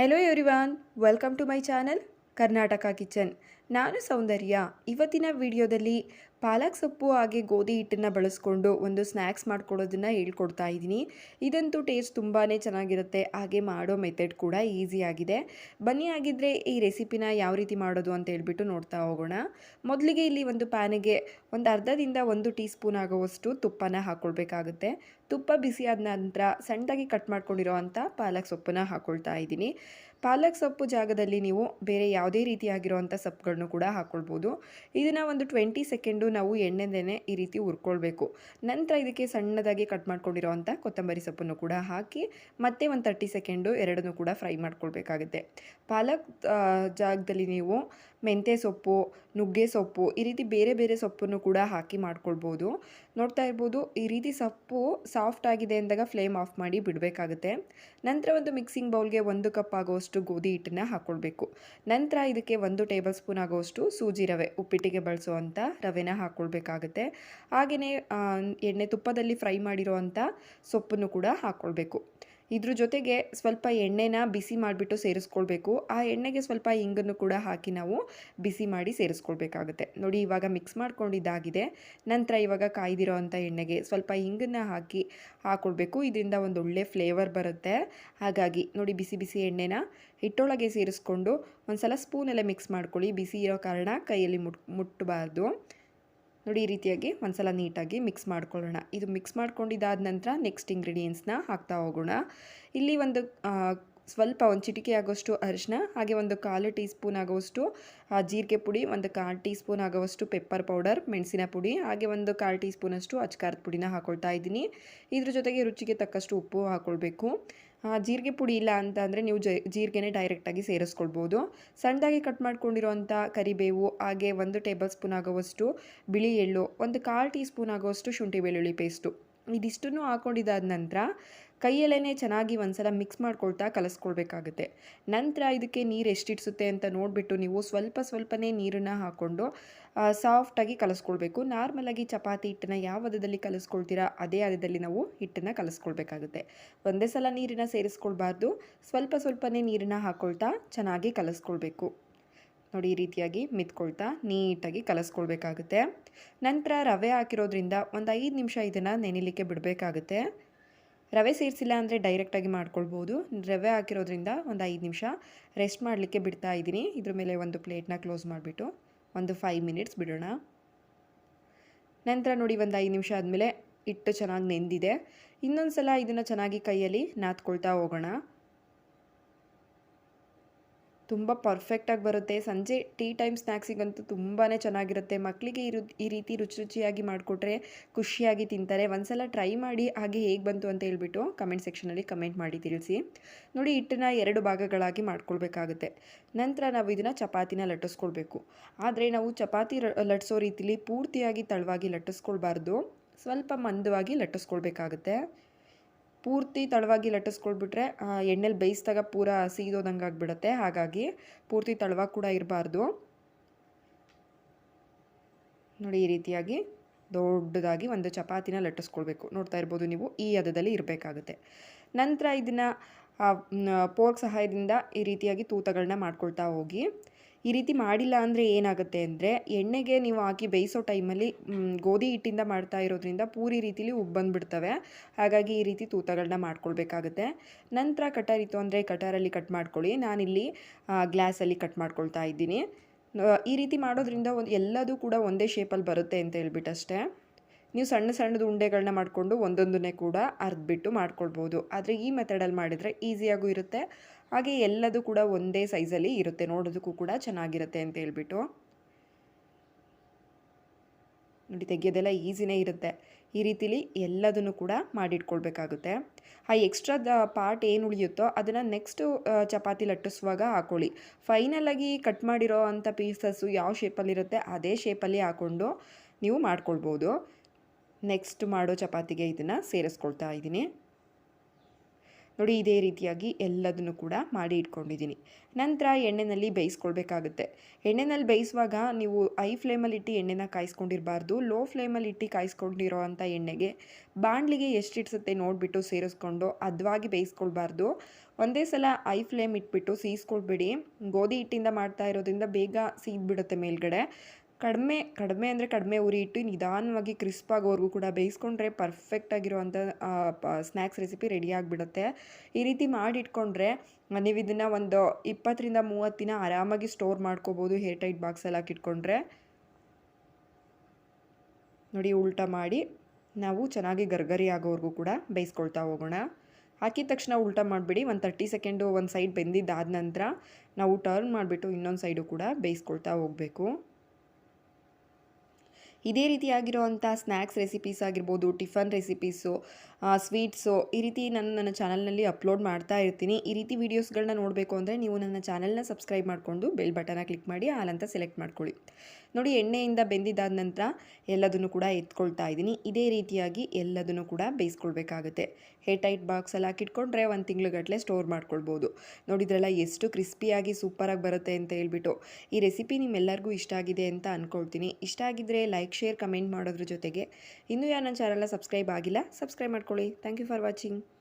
Hello everyone, welcome to my channel Karnataka Kitchen. ನಾನು ಸೌಂದರ್ಯ ಇವತ್ತಿನ ವಿಡಿಯೋದಲ್ಲಿ ಪಾಲಕ್ ಸೊಪ್ಪು ಹಾಗೆ ಗೋಧಿ ಹಿಟ್ಟನ್ನು ಬಳಸ್ಕೊಂಡು ಒಂದು ಸ್ನ್ಯಾಕ್ಸ್ ಮಾಡ್ಕೊಳ್ಳೋದನ್ನು ಹೇಳ್ಕೊಡ್ತಾ ಇದ್ದೀನಿ ಇದಂತೂ ಟೇಸ್ಟ್ ತುಂಬಾ ಚೆನ್ನಾಗಿರುತ್ತೆ ಹಾಗೆ ಮಾಡೋ ಮೆಥಡ್ ಕೂಡ ಈಸಿಯಾಗಿದೆ ಬನ್ನಿ ಆಗಿದ್ದರೆ ಈ ರೆಸಿಪಿನ ಯಾವ ರೀತಿ ಮಾಡೋದು ಅಂತ ಹೇಳ್ಬಿಟ್ಟು ನೋಡ್ತಾ ಹೋಗೋಣ ಮೊದಲಿಗೆ ಇಲ್ಲಿ ಒಂದು ಪ್ಯಾನಿಗೆ ಒಂದು ಅರ್ಧದಿಂದ ಒಂದು ಟೀ ಸ್ಪೂನ್ ಆಗುವಷ್ಟು ತುಪ್ಪನ ಹಾಕ್ಕೊಳ್ಬೇಕಾಗುತ್ತೆ ತುಪ್ಪ ಬಿಸಿ ಆದ ನಂತರ ಸಣ್ಣದಾಗಿ ಕಟ್ ಮಾಡ್ಕೊಂಡಿರೋ ಪಾಲಕ್ ಸೊಪ್ಪನ್ನು ಹಾಕ್ಕೊಳ್ತಾ ಇದ್ದೀನಿ ಪಾಲಕ್ ಸೊಪ್ಪು ಜಾಗದಲ್ಲಿ ನೀವು ಬೇರೆ ಯಾವುದೇ ರೀತಿಯಾಗಿರುವಂಥ ಸೊಪ್ಪುಗಳು ಕೂಡ ಹಾಕ್ಕೊಳ್ಬೋದು ಇದನ್ನು ಒಂದು ಟ್ವೆಂಟಿ ಸೆಕೆಂಡು ನಾವು ಎಣ್ಣೆದೇನೆ ಈ ರೀತಿ ಹುರ್ಕೊಳ್ಬೇಕು ನಂತರ ಇದಕ್ಕೆ ಸಣ್ಣದಾಗಿ ಕಟ್ ಮಾಡ್ಕೊಂಡಿರೋವಂಥ ಕೊತ್ತಂಬರಿ ಸೊಪ್ಪನ್ನು ಕೂಡ ಹಾಕಿ ಮತ್ತೆ ಒಂದು ತರ್ಟಿ ಸೆಕೆಂಡು ಎರಡನ್ನೂ ಕೂಡ ಫ್ರೈ ಮಾಡ್ಕೊಳ್ಬೇಕಾಗುತ್ತೆ ಪಾಲಕ್ ಜಾಗದಲ್ಲಿ ನೀವು ಮೆಂತ್ಯ ಸೊಪ್ಪು ನುಗ್ಗೆ ಸೊಪ್ಪು ಈ ರೀತಿ ಬೇರೆ ಬೇರೆ ಸೊಪ್ಪನ್ನು ಕೂಡ ಹಾಕಿ ಮಾಡ್ಕೊಳ್ಬೋದು ನೋಡ್ತಾ ಇರ್ಬೋದು ಈ ರೀತಿ ಸೊಪ್ಪು ಸಾಫ್ಟ್ ಆಗಿದೆ ಅಂದಾಗ ಫ್ಲೇಮ್ ಆಫ್ ಮಾಡಿ ಬಿಡಬೇಕಾಗುತ್ತೆ ನಂತರ ಒಂದು ಮಿಕ್ಸಿಂಗ್ ಬೌಲ್ಗೆ ಒಂದು ಕಪ್ ಆಗೋಷ್ಟು ಗೋಧಿ ಹಿಟ್ಟನ್ನ ಹಾಕ್ಕೊಳ್ಬೇಕು ನಂತರ ಇದಕ್ಕೆ ಒಂದು ಟೇಬಲ್ ಸ್ಪೂನ್ ಆಗುವಷ್ಟು ಸೂಜಿ ರವೆ ಉಪ್ಪಿಟ್ಟಿಗೆ ಬಳಸುವಂಥ ರವೆನ ಹಾಕ್ಕೊಳ್ಬೇಕಾಗುತ್ತೆ ಹಾಗೆಯೇ ಎಣ್ಣೆ ತುಪ್ಪದಲ್ಲಿ ಫ್ರೈ ಮಾಡಿರೋ ಅಂಥ ಸೊಪ್ಪನ್ನು ಕೂಡ ಹಾಕ್ಕೊಳ್ಬೇಕು ಇದ್ರ ಜೊತೆಗೆ ಸ್ವಲ್ಪ ಎಣ್ಣೆನ ಬಿಸಿ ಮಾಡಿಬಿಟ್ಟು ಸೇರಿಸ್ಕೊಳ್ಬೇಕು ಆ ಎಣ್ಣೆಗೆ ಸ್ವಲ್ಪ ಇಂಗನ್ನು ಕೂಡ ಹಾಕಿ ನಾವು ಬಿಸಿ ಮಾಡಿ ಸೇರಿಸ್ಕೊಳ್ಬೇಕಾಗುತ್ತೆ ನೋಡಿ ಇವಾಗ ಮಿಕ್ಸ್ ಮಾಡ್ಕೊಂಡಿದ್ದಾಗಿದೆ ನಂತರ ಇವಾಗ ಕಾಯ್ದಿರೋ ಅಂಥ ಎಣ್ಣೆಗೆ ಸ್ವಲ್ಪ ಇಂಗನ್ನು ಹಾಕಿ ಹಾಕ್ಕೊಳ್ಬೇಕು ಇದರಿಂದ ಒಂದು ಒಳ್ಳೆ ಫ್ಲೇವರ್ ಬರುತ್ತೆ ಹಾಗಾಗಿ ನೋಡಿ ಬಿಸಿ ಬಿಸಿ ಎಣ್ಣೆನ ಹಿಟ್ಟೊಳಗೆ ಸೇರಿಸ್ಕೊಂಡು ಒಂದು ಸಲ ಸ್ಪೂನಲ್ಲೇ ಮಿಕ್ಸ್ ಮಾಡ್ಕೊಳ್ಳಿ ಬಿಸಿ ಇರೋ ಕಾರಣ ಕೈಯಲ್ಲಿ ಮುಟ್ ಮುಟ್ಟಬಾರ್ದು ನೋಡಿ ಈ ರೀತಿಯಾಗಿ ಒಂದ್ಸಲ ನೀಟಾಗಿ ಮಿಕ್ಸ್ ಮಾಡ್ಕೊಳ್ಳೋಣ ಇದು ಮಿಕ್ಸ್ ಮಾಡ್ಕೊಂಡಿದ್ದಾದ ನಂತರ ನೆಕ್ಸ್ಟ್ ಇಂಗ್ರೀಡಿಯೆಂಟ್ಸ್ನ ಹಾಕ್ತಾ ಹೋಗೋಣ ಇಲ್ಲಿ ಒಂದು ಸ್ವಲ್ಪ ಒಂದು ಚಿಟಿಕೆ ಆಗೋಷ್ಟು ಅರಿಶಿನ ಹಾಗೆ ಒಂದು ಕಾಲು ಟೀ ಸ್ಪೂನ್ ಆಗೋವಷ್ಟು ಜೀರಿಗೆ ಪುಡಿ ಒಂದು ಕಾಲು ಟೀ ಸ್ಪೂನ್ ಆಗೋವಷ್ಟು ಪೆಪ್ಪರ್ ಪೌಡರ್ ಮೆಣಸಿನ ಪುಡಿ ಹಾಗೆ ಒಂದು ಕಾಲು ಟೀ ಸ್ಪೂನಷ್ಟು ಅಚ್ಕಾರದ ಪುಡಿನ ಹಾಕೊಳ್ತಾ ಇದ್ದೀನಿ ಇದ್ರ ಜೊತೆಗೆ ರುಚಿಗೆ ತಕ್ಕಷ್ಟು ಉಪ್ಪು ಹಾಕ್ಕೊಳ್ಬೇಕು ಜೀರಿಗೆ ಪುಡಿ ಇಲ್ಲ ಅಂತ ಅಂದರೆ ನೀವು ಜೀರಿಗೆನೇ ಡೈರೆಕ್ಟಾಗಿ ಸೇರಿಸ್ಕೊಳ್ಬೋದು ಸಣ್ಣದಾಗಿ ಕಟ್ ಮಾಡ್ಕೊಂಡಿರೋಂಥ ಕರಿಬೇವು ಹಾಗೆ ಒಂದು ಟೇಬಲ್ ಸ್ಪೂನ್ ಆಗೋವಷ್ಟು ಬಿಳಿ ಎಳ್ಳು ಒಂದು ಕಾಲು ಟೀ ಸ್ಪೂನ್ ಆಗೋವಷ್ಟು ಶುಂಠಿ ಬೆಳ್ಳುಳ್ಳಿ ಪೇಸ್ಟು ಇದಿಷ್ಟನ್ನು ಹಾಕೊಂಡಿದ್ದಾದ ನಂತರ ಕೈಯಲ್ಲೇ ಚೆನ್ನಾಗಿ ಒಂದ್ಸಲ ಮಿಕ್ಸ್ ಮಾಡ್ಕೊಳ್ತಾ ಕಲಸ್ಕೊಳ್ಬೇಕಾಗುತ್ತೆ ನಂತರ ಇದಕ್ಕೆ ನೀರು ಇಡಿಸುತ್ತೆ ಅಂತ ನೋಡಿಬಿಟ್ಟು ನೀವು ಸ್ವಲ್ಪ ಸ್ವಲ್ಪನೇ ನೀರನ್ನು ಹಾಕ್ಕೊಂಡು ಸಾಫ್ಟಾಗಿ ಕಲಸ್ಕೊಳ್ಬೇಕು ನಾರ್ಮಲಾಗಿ ಚಪಾತಿ ಹಿಟ್ಟನ್ನು ಯಾವ ಹದದಲ್ಲಿ ಕಲಿಸ್ಕೊಳ್ತೀರಾ ಅದೇ ಹದದಲ್ಲಿ ನಾವು ಹಿಟ್ಟನ್ನು ಕಲಸ್ಕೊಳ್ಬೇಕಾಗುತ್ತೆ ಒಂದೇ ಸಲ ನೀರನ್ನು ಸೇರಿಸ್ಕೊಳ್ಬಾರ್ದು ಸ್ವಲ್ಪ ಸ್ವಲ್ಪನೇ ನೀರನ್ನು ಹಾಕ್ಕೊಳ್ತಾ ಚೆನ್ನಾಗಿ ಕಲಸ್ಕೊಳ್ಬೇಕು ನೋಡಿ ಈ ರೀತಿಯಾಗಿ ಮಿತ್ಕೊಳ್ತಾ ನೀಟಾಗಿ ಕಲಸ್ಕೊಳ್ಬೇಕಾಗುತ್ತೆ ನಂತರ ರವೆ ಹಾಕಿರೋದ್ರಿಂದ ಒಂದು ಐದು ನಿಮಿಷ ಇದನ್ನು ನೆನೆಲಿಕ್ಕೆ ಬಿಡಬೇಕಾಗುತ್ತೆ ರವೆ ಸೇರಿಸಿಲ್ಲ ಅಂದರೆ ಡೈರೆಕ್ಟಾಗಿ ಮಾಡ್ಕೊಳ್ಬೋದು ರವೆ ಹಾಕಿರೋದ್ರಿಂದ ಒಂದು ಐದು ನಿಮಿಷ ರೆಸ್ಟ್ ಮಾಡಲಿಕ್ಕೆ ಬಿಡ್ತಾ ಇದ್ದೀನಿ ಇದ್ರ ಮೇಲೆ ಒಂದು ಪ್ಲೇಟ್ನ ಕ್ಲೋಸ್ ಮಾಡಿಬಿಟ್ಟು ಒಂದು ಫೈವ್ ಮಿನಿಟ್ಸ್ ಬಿಡೋಣ ನಂತರ ನೋಡಿ ಒಂದು ಐದು ನಿಮಿಷ ಆದಮೇಲೆ ಹಿಟ್ಟು ಚೆನ್ನಾಗಿ ನೆಂದಿದೆ ಇನ್ನೊಂದು ಸಲ ಇದನ್ನು ಚೆನ್ನಾಗಿ ಕೈಯಲ್ಲಿ ನಾದ್ಕೊಳ್ತಾ ಹೋಗೋಣ ತುಂಬ ಪರ್ಫೆಕ್ಟಾಗಿ ಬರುತ್ತೆ ಸಂಜೆ ಟೀ ಟೈಮ್ ಸ್ನ್ಯಾಕ್ಸಿಗಂತೂ ತುಂಬಾ ಚೆನ್ನಾಗಿರುತ್ತೆ ಮಕ್ಕಳಿಗೆ ಈ ಈ ರೀತಿ ರುಚಿ ರುಚಿಯಾಗಿ ಮಾಡಿಕೊಟ್ರೆ ಖುಷಿಯಾಗಿ ತಿಂತಾರೆ ಸಲ ಟ್ರೈ ಮಾಡಿ ಹಾಗೆ ಹೇಗೆ ಬಂತು ಅಂತ ಹೇಳ್ಬಿಟ್ಟು ಕಮೆಂಟ್ ಸೆಕ್ಷನಲ್ಲಿ ಕಮೆಂಟ್ ಮಾಡಿ ತಿಳಿಸಿ ನೋಡಿ ಹಿಟ್ಟನ್ನ ಎರಡು ಭಾಗಗಳಾಗಿ ಮಾಡ್ಕೊಳ್ಬೇಕಾಗುತ್ತೆ ನಂತರ ನಾವು ಇದನ್ನು ಚಪಾತಿನ ಲಟ್ಟಿಸ್ಕೊಳ್ಬೇಕು ಆದರೆ ನಾವು ಚಪಾತಿ ಲಟ್ಸೋ ರೀತಿಲಿ ಪೂರ್ತಿಯಾಗಿ ತಳವಾಗಿ ಲಟ್ಟಿಸ್ಕೊಳ್ಬಾರ್ದು ಸ್ವಲ್ಪ ಮಂದವಾಗಿ ಲಟ್ಟಿಸ್ಕೊಳ್ಬೇಕಾಗುತ್ತೆ ಪೂರ್ತಿ ತಳವಾಗಿ ಲಟ್ಟಿಸ್ಕೊಳ್ಬಿಟ್ರೆ ಎಣ್ಣೆಲಿ ಬೇಯಿಸ್ದಾಗ ಪೂರ ಸೀದೋದಂಗೆ ಆಗಿಬಿಡುತ್ತೆ ಹಾಗಾಗಿ ಪೂರ್ತಿ ತಳವಾಗಿ ಕೂಡ ಇರಬಾರ್ದು ನೋಡಿ ಈ ರೀತಿಯಾಗಿ ದೊಡ್ಡದಾಗಿ ಒಂದು ಚಪಾತಿನ ಲಟ್ಟಿಸ್ಕೊಳ್ಬೇಕು ನೋಡ್ತಾ ಇರ್ಬೋದು ನೀವು ಈ ಹದದಲ್ಲಿ ಇರಬೇಕಾಗುತ್ತೆ ನಂತರ ಇದನ್ನು ಪೋರ್ಕ್ ಸಹಾಯದಿಂದ ಈ ರೀತಿಯಾಗಿ ತೂತಗಳನ್ನ ಮಾಡ್ಕೊಳ್ತಾ ಹೋಗಿ ಈ ರೀತಿ ಮಾಡಿಲ್ಲ ಅಂದರೆ ಏನಾಗುತ್ತೆ ಅಂದರೆ ಎಣ್ಣೆಗೆ ನೀವು ಹಾಕಿ ಬೇಯಿಸೋ ಟೈಮಲ್ಲಿ ಗೋಧಿ ಹಿಟ್ಟಿಂದ ಮಾಡ್ತಾ ಇರೋದ್ರಿಂದ ಪೂರಿ ರೀತಿಲಿ ಬಂದುಬಿಡ್ತವೆ ಹಾಗಾಗಿ ಈ ರೀತಿ ತೂತಗಳನ್ನ ಮಾಡ್ಕೊಳ್ಬೇಕಾಗುತ್ತೆ ನಂತರ ಇತ್ತು ಅಂದರೆ ಕಟಾರಲ್ಲಿ ಕಟ್ ಮಾಡ್ಕೊಳ್ಳಿ ನಾನಿಲ್ಲಿ ಗ್ಲಾಸಲ್ಲಿ ಕಟ್ ಮಾಡ್ಕೊಳ್ತಾ ಇದ್ದೀನಿ ಈ ರೀತಿ ಮಾಡೋದ್ರಿಂದ ಒಂದು ಎಲ್ಲದೂ ಕೂಡ ಒಂದೇ ಶೇಪಲ್ಲಿ ಬರುತ್ತೆ ಅಂತ ಹೇಳ್ಬಿಟ್ಟಷ್ಟೇ ನೀವು ಸಣ್ಣ ಸಣ್ಣದು ಉಂಡೆಗಳನ್ನ ಮಾಡಿಕೊಂಡು ಒಂದೊಂದನ್ನೇ ಕೂಡ ಅರ್ದ್ಬಿಟ್ಟು ಮಾಡ್ಕೊಳ್ಬೋದು ಆದರೆ ಈ ಮೆಥಡಲ್ಲಿ ಮಾಡಿದರೆ ಈಸಿಯಾಗೂ ಇರುತ್ತೆ ಹಾಗೆ ಎಲ್ಲದೂ ಕೂಡ ಒಂದೇ ಸೈಜಲ್ಲಿ ಇರುತ್ತೆ ನೋಡೋದಕ್ಕೂ ಕೂಡ ಚೆನ್ನಾಗಿರುತ್ತೆ ಅಂತ ಹೇಳ್ಬಿಟ್ಟು ನೋಡಿ ತೆಗೆಯೋದೆಲ್ಲ ಈಸಿನೇ ಇರುತ್ತೆ ಈ ರೀತಿಲಿ ಎಲ್ಲದನ್ನು ಕೂಡ ಮಾಡಿಟ್ಕೊಳ್ಬೇಕಾಗುತ್ತೆ ಆ ಎಕ್ಸ್ಟ್ರಾ ಪಾರ್ಟ್ ಏನು ಉಳಿಯುತ್ತೋ ಅದನ್ನು ನೆಕ್ಸ್ಟು ಚಪಾತಿ ಲಟ್ಟಿಸುವಾಗ ಹಾಕೊಳ್ಳಿ ಫೈನಲಾಗಿ ಕಟ್ ಮಾಡಿರೋ ಅಂಥ ಪೀಸಸ್ಸು ಯಾವ ಶೇಪಲ್ಲಿರುತ್ತೆ ಅದೇ ಶೇಪಲ್ಲಿ ಹಾಕ್ಕೊಂಡು ನೀವು ಮಾಡ್ಕೊಳ್ಬೋದು ನೆಕ್ಸ್ಟ್ ಮಾಡೋ ಚಪಾತಿಗೆ ಇದನ್ನು ಸೇರಿಸ್ಕೊಳ್ತಾ ಇದ್ದೀನಿ ನೋಡಿ ಇದೇ ರೀತಿಯಾಗಿ ಎಲ್ಲದನ್ನು ಕೂಡ ಮಾಡಿ ಇಟ್ಕೊಂಡಿದ್ದೀನಿ ನಂತರ ಎಣ್ಣೆಯಲ್ಲಿ ಬೇಯಿಸ್ಕೊಳ್ಬೇಕಾಗುತ್ತೆ ಎಣ್ಣೆನಲ್ಲಿ ಬೇಯಿಸುವಾಗ ನೀವು ಐ ಇಟ್ಟು ಎಣ್ಣೆನ ಕಾಯಿಸ್ಕೊಂಡಿರಬಾರ್ದು ಲೋ ಫ್ಲೇಮಲ್ಲಿಟ್ಟು ಕಾಯಿಸ್ಕೊಂಡಿರೋ ಅಂಥ ಎಣ್ಣೆಗೆ ಬಾಣಲಿಗೆ ಎಷ್ಟಿಡ್ಸುತ್ತೆ ನೋಡಿಬಿಟ್ಟು ಸೇರಿಸ್ಕೊಂಡು ಅದ್ವಾಗಿ ಬೇಯಿಸ್ಕೊಳ್ಬಾರ್ದು ಒಂದೇ ಸಲ ಐ ಫ್ಲೇಮ್ ಇಟ್ಬಿಟ್ಟು ಸೀಸ್ಕೊಳ್ಬಿಡಿ ಗೋಧಿ ಹಿಟ್ಟಿಂದ ಮಾಡ್ತಾ ಇರೋದ್ರಿಂದ ಬೇಗ ಸೀದ್ಬಿಡುತ್ತೆ ಮೇಲ್ಗಡೆ ಕಡಿಮೆ ಕಡಿಮೆ ಅಂದರೆ ಕಡಿಮೆ ಉರಿ ಇಟ್ಟು ನಿಧಾನವಾಗಿ ಕ್ರಿಸ್ಪ್ ಆಗೋವರೆಗೂ ಕೂಡ ಬೇಯಿಸ್ಕೊಂಡ್ರೆ ಪರ್ಫೆಕ್ಟಾಗಿರುವಂಥ ಸ್ನ್ಯಾಕ್ಸ್ ರೆಸಿಪಿ ರೆಡಿ ಆಗಿಬಿಡುತ್ತೆ ಈ ರೀತಿ ಮಾಡಿಟ್ಕೊಂಡ್ರೆ ನೀವು ಇದನ್ನು ಒಂದು ಇಪ್ಪತ್ತರಿಂದ ಮೂವತ್ತು ದಿನ ಆರಾಮಾಗಿ ಸ್ಟೋರ್ ಮಾಡ್ಕೋಬೋದು ಹೇರ್ ಟೈಟ್ ಬಾಕ್ಸಲ್ಲಿ ಹಾಕಿಟ್ಕೊಂಡ್ರೆ ನೋಡಿ ಉಲ್ಟ ಮಾಡಿ ನಾವು ಚೆನ್ನಾಗಿ ಗರ್ಗರಿ ಆಗೋವರೆಗೂ ಕೂಡ ಬೇಯಿಸ್ಕೊಳ್ತಾ ಹೋಗೋಣ ಹಾಕಿದ ತಕ್ಷಣ ಉಲ್ಟ ಮಾಡಿಬಿಡಿ ಒಂದು ತರ್ಟಿ ಸೆಕೆಂಡು ಒಂದು ಸೈಡ್ ಬೆಂದಿದ್ದಾದ ನಂತರ ನಾವು ಟರ್ನ್ ಮಾಡಿಬಿಟ್ಟು ಇನ್ನೊಂದು ಸೈಡು ಕೂಡ ಬೇಯಿಸ್ಕೊಳ್ತಾ ಹೋಗಬೇಕು ಇದೇ ರೀತಿಯಾಗಿರುವಂಥ ಸ್ನ್ಯಾಕ್ಸ್ ರೆಸಿಪೀಸ್ ಆಗಿರ್ಬೋದು ಟಿಫನ್ ರೆಸಿಪೀಸು ಸ್ವೀಟ್ಸು ಈ ರೀತಿ ನಾನು ನನ್ನ ಚಾನಲ್ನಲ್ಲಿ ಅಪ್ಲೋಡ್ ಮಾಡ್ತಾ ಇರ್ತೀನಿ ಈ ರೀತಿ ವೀಡಿಯೋಸ್ಗಳನ್ನ ನೋಡಬೇಕು ಅಂದರೆ ನೀವು ನನ್ನ ಚಾನಲ್ನ ಸಬ್ಸ್ಕ್ರೈಬ್ ಮಾಡಿಕೊಂಡು ಬೆಲ್ ಬಟನ್ನ ಕ್ಲಿಕ್ ಮಾಡಿ ಆಲ್ ಸೆಲೆಕ್ಟ್ ಮಾಡ್ಕೊಳ್ಳಿ ನೋಡಿ ಎಣ್ಣೆಯಿಂದ ಬೆಂದಿದ್ದಾದ ನಂತರ ಎಲ್ಲದನ್ನು ಕೂಡ ಎತ್ಕೊಳ್ತಾ ಇದ್ದೀನಿ ಇದೇ ರೀತಿಯಾಗಿ ಎಲ್ಲದನ್ನು ಕೂಡ ಬೇಯಿಸ್ಕೊಳ್ಬೇಕಾಗುತ್ತೆ ಬಾಕ್ಸ್ ಬಾಕ್ಸಲ್ಲಿ ಹಾಕಿಟ್ಕೊಂಡ್ರೆ ಒಂದು ತಿಂಗಳುಗಟ್ಟಲೆ ಸ್ಟೋರ್ ಮಾಡ್ಕೊಳ್ಬೋದು ನೋಡಿದ್ರಲ್ಲ ಎಷ್ಟು ಕ್ರಿಸ್ಪಿಯಾಗಿ ಸೂಪರಾಗಿ ಬರುತ್ತೆ ಅಂತ ಹೇಳ್ಬಿಟ್ಟು ಈ ರೆಸಿಪಿ ನಿಮ್ಮೆಲ್ಲರಿಗೂ ಇಷ್ಟ ಆಗಿದೆ ಅಂತ ಅಂದ್ಕೊಳ್ತೀನಿ ಇಷ್ಟ ಆಗಿದ್ದರೆ ಲೈಕ್ ಶೇರ್ ಕಮೆಂಟ್ ಮಾಡೋದ್ರ ಜೊತೆಗೆ ಇನ್ನೂ ಯಾರು ನನ್ನ ಚಾನಲ್ನ ಸಬ್ಸ್ಕ್ರೈಬ್ ಆಗಿಲ್ಲ ಸಬ್ಸ್ಕ್ರೈಬ್ ಮಾಡ್ಕೊಳ್ಳಿ ಥ್ಯಾಂಕ್ ಯು ಫಾರ್ ವಾಚಿಂಗ್